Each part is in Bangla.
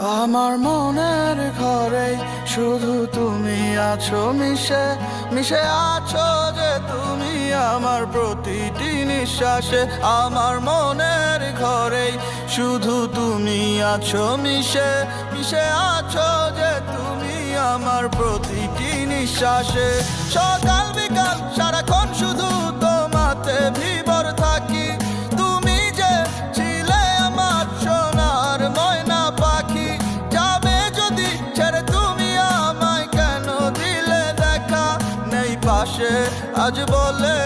আমার মনের ঘরে শুধু তুমি আছো, মিশে মিশে আছো যে তুমি আমার প্রতিটি নিঃশ্বাসে। আমার মনের ঘরে শুধু তুমি আছো, মিশে মিশে আছো যে তুমি আমার প্রতিটি নিঃশ্বাসে। সকাল বিকাল পাশে আজ বলে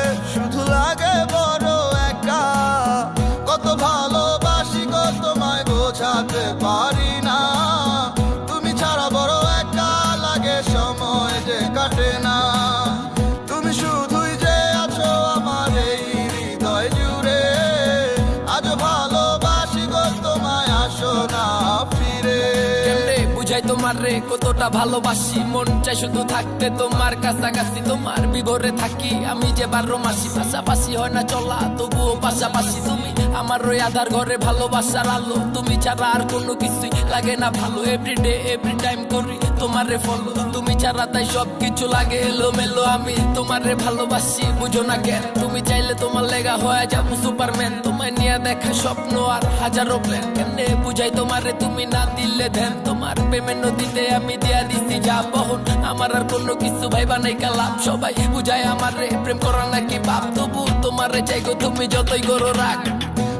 বুঝাই তোমার রে কতটা ভালোবাসি। মন চাই শুধু থাকতে তোমার কাছাকাছি, তোমার বিভরে থাকি। আমি যে বারো মাসি, পাশাপাশি হয় না চলা, তবুও পাশাপাশি। তুমি আমার ওই আধার ঘরে ভালোবাসার আলো। তুমি ছাড়া আর কোনো কিছুই লাগে না ভালো। এভরিডে এভরি টাইম করি তোমারে ফলো তুমি ছাড়া তাই সব কিছু লাগে এলো মেলো আমি তোমারে ভালোবাসি। বুঝো না কেন, তুমি চাইলে তোমার লেগা হয়ে যাব সুপারম্যান তোমায় নিয়ে দেখা স্বপ্ন আর হাজারো প্ল্যান কেমনে বুঝাই তোমারে, তুমি না দিলে ধ্যান? তোমার প্রেমের নদীতে আমি দিয়া দিছি যা বহন আমার আর কোনো কিছু ভাইবা নাই কালাম সবাই বুঝায় আমার। রে প্রেম করা নাকি বাপ তবু, তোমার রে গো তুমি যতই করো রাখ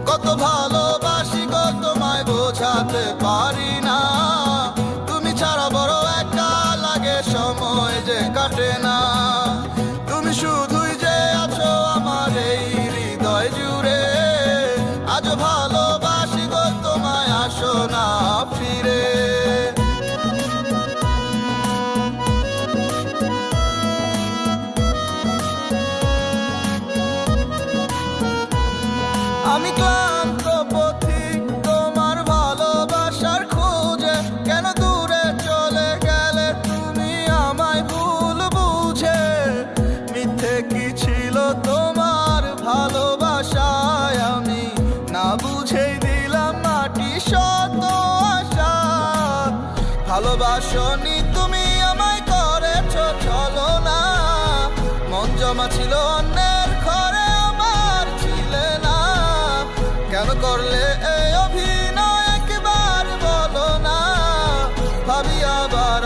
কত ভালোবাসি গো তোমায় বোঝাতে পারি না। তুমি ছাড়া বড় একা লাগে, সময় যে কাটে না। তোমার ভালোবাসার খোঁজে কেন চলে গেলে তুমি আমায় ভুল বুঝে? মিথ্যে কি ছিল তোমার ভালোবাসায়? আমি না মাটি ভালোবাসনি তুমি আমায় করেছ, চলো না। মন জমা ছিল অন্যের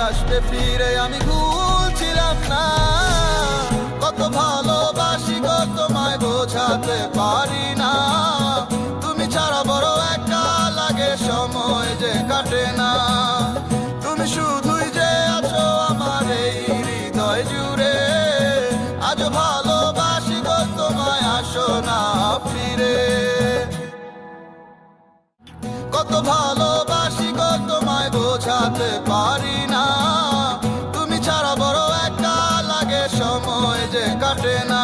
আসবে ফিরে আমি ভুলছিলাম না। কত ভালোবাসি গো তোমায় বোঝাতে পারি না। তুমি ছাড়া বড় একা লাগে সময় যে কাটে না। তুমি শুধুই যে আছো আমার এই হৃদয় জুড়ে। আজ ভালোবাসি গো তোমায় আসো না ফিরে। কত ভালোবাসি কাটে না